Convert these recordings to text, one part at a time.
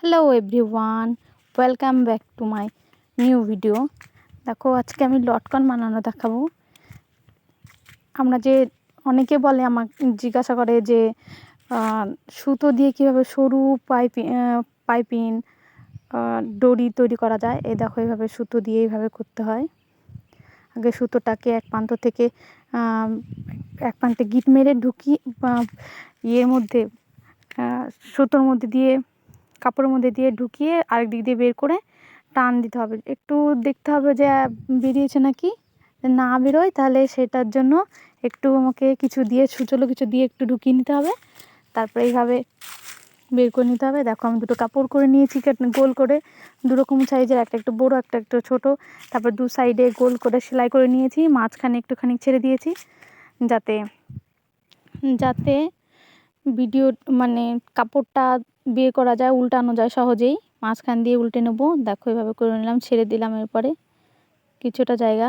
Hello everyone welcome back to my new video দেখো, আজকে আমি লটকন বানানো দেখাবো। আমরা যে অনেকে বলে আমাকে, জিজ্ঞাসা করে যে সুতো দিয়ে কীভাবে সরু পাইপি পাইপিং দড়ি তৈরি করা যায়। এই দেখো, এইভাবে সুতো দিয়ে এইভাবে করতে হয়। আগে সুতোটাকে এক প্রান্ত থেকে এক প্রান্তে গিট মেরে ঢুকি ইয়ের মধ্যে সুতোর মধ্যে দিয়ে কাপড়ের মধ্যে দিয়ে ঢুকিয়ে আরেক দিক দিয়ে বের করে টান দিতে হবে। একটু দেখতে হবে যে বেরিয়েছে নাকি। না বেরোয় তাহলে সেটার জন্য একটু আমাকে কিছু দিয়ে সুচলো কিছু দিয়ে একটু ঢুকিয়ে নিতে হবে। তারপরে এইভাবে বের করে নিতে হবে। দেখো আমি দুটো কাপড় করে নিয়েছি গোল করে। দুরকম সাইজের একটা, একটু বড়ো, একটা, একটু ছোটো। তারপর দু সাইডে গোল করে সেলাই করে নিয়েছি। মাঝখানে একটুখানি ছেড়ে দিয়েছি। যাতে যাতে ভিডিও মানে কাপড়টা বের করা যায়, উল্টানো যায় সহজেই। মাঝখান দিয়ে উল্টে নেব। দেখো, এভাবে করে নিলাম, ছেড়ে দিলাম এরপরে। কিছুটা জায়গা।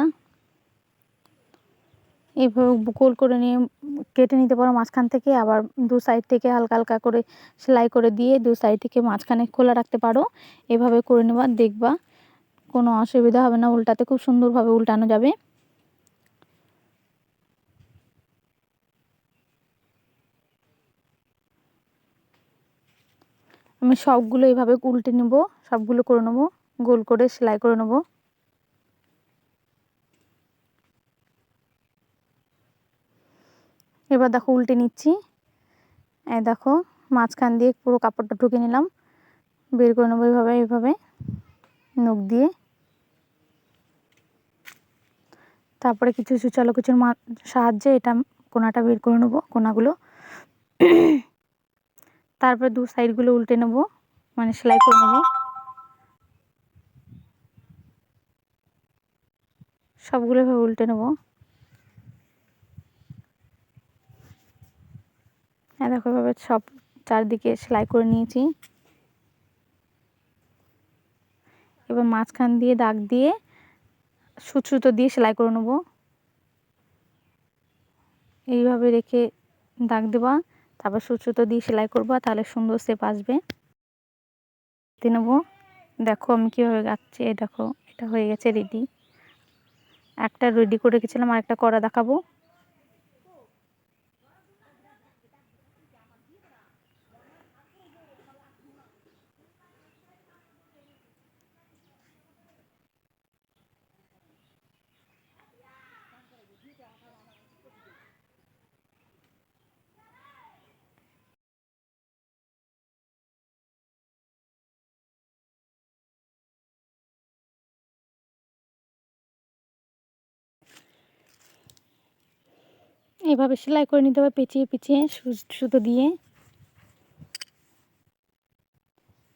এইভাবে গোল করে নিয়ে কেটে নিতে পারো মাঝখান থেকে। আবার দু সাইড থেকে হালকা হালকা করে সেলাই করে দিয়ে দু সাইড থেকে মাঝখানে খোলা রাখতে পারো। এভাবে করে নেবা, দেখবা। কোনো অসুবিধা হবে না, উল্টাতে খুব সুন্দরভাবে উল্টানো যাবে। আমি সবগুলো এইভাবে উল্টে নেব, সবগুলো করে নেব, গোল করে সেলাই করে নেব। এবার দেখো উল্টে নিচ্ছি। এই দেখো, মাঝখান দিয়ে পুরো কাপড়টা ঢুকে নিলাম। বের করে নেব এইভাবে এইভাবে নখ দিয়ে। তারপরে কিছু সুচালো কিছুর সাহায্যে এটা কোনাটা বের করে নেব, কোনাগুলো। তারপরে দু সাইডগুলো উল্টে নেব মানে সেলাই করে নেব। সবগুলো এভাবে উল্টে নেব। হ্যাঁ দেখো এভাবে সব চারদিকে সেলাই করে নিয়েছি। এবার মাঝখান দিয়ে দাগ দিয়ে সুতো দিয়ে সেলাই করে নেব। এইভাবে রেখে দাগ দেবা তারপর সুচুতো দিয়ে সেলাই করব, তাহলে সুন্দর সেপ আসবে। নেব। দেখো আমি কীভাবে গাচ্ছি, এই দেখো, এটা হয়ে গেছে রেডি একটা রেডি করে গেছিলাম আর একটা করা দেখাবো। এভাবে সেলাই করে নিতে হবে, পেঁচিয়ে পিছিয়ে সুতো দিয়ে।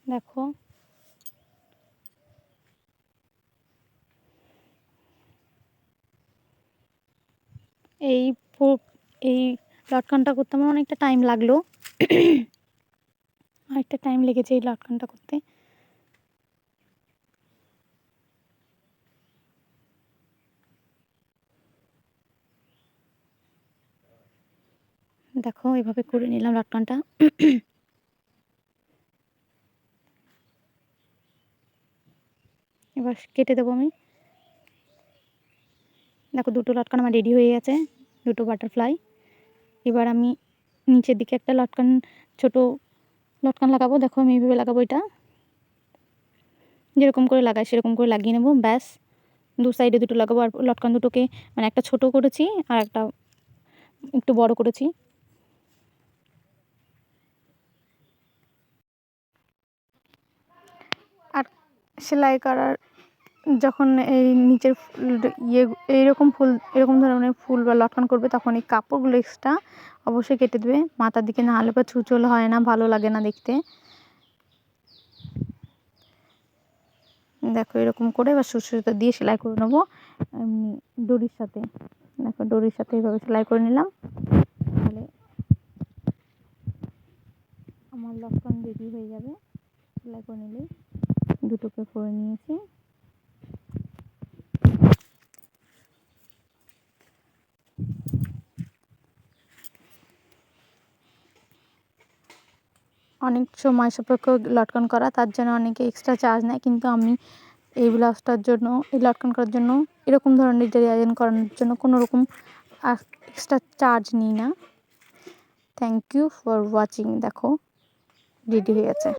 দেখো। এই এই লটকানটা করতে আমার অনেকটা টাইম লাগল। অনেকটা টাইম লেগেছে এই লটকানটা করতে। দেখো, এভাবে করে নিলাম লটকনটা এবার কেটে দেবো আমি। দেখো, দুটো লটকান আমার রেডি হয়ে গেছে, দুটো বাটারফ্লাই। এবার আমি নিচের দিকে একটা লটকান, ছোট লটকান লাগাবো। দেখো, আমি এইভাবে লাগাবো এটা। যেরকম করে লাগাই, সেরকম করে লাগিয়ে নেব, ব্যাস। দু সাইডে দুটো লাগাবো, আর লটকান দুটোকে মানে একটা ছোট করেছি আর একটা একটু বড় করেছি। সেলাই করার, যখন এই নিচের ইয়ে এইরকম ফুল, এরকম ধরনের ফুল বা লটকন করবে, তখন এই কাপড়গুলো এক্সট্রা অবশ্যই কেটে দেবে। মাথার দিকে না হলে বা ছুচল হয় না, ভালো লাগে না দেখতে। দেখো এরকম করে এবার সুসুতা দিয়ে সেলাই করে নেব দড়ির সাথে। দেখো দড়ির সাথে এইভাবে সেলাই করে নিলাম। তাহলে আমার লটকন রেডি হয়ে যাবে, সেলাই করে নিলেই। দুটোকে করে নিয়েছি। অনেক সময় সাপেক্ষ লটকন করা, তার জন্য অনেকে এক্সট্রা চার্জ নেয়, কিন্তু আমি এই ব্লাউজটার জন্য, এই লটকন করার জন্য, এরকম ধরনের ডিজাইন করানোর জন্য কোনো রকম এক্সট্রা চার্জ নিই না। থ্যাংক ইউ ফর ওয়াচিং দেখো রেডি হয়ে গেছে।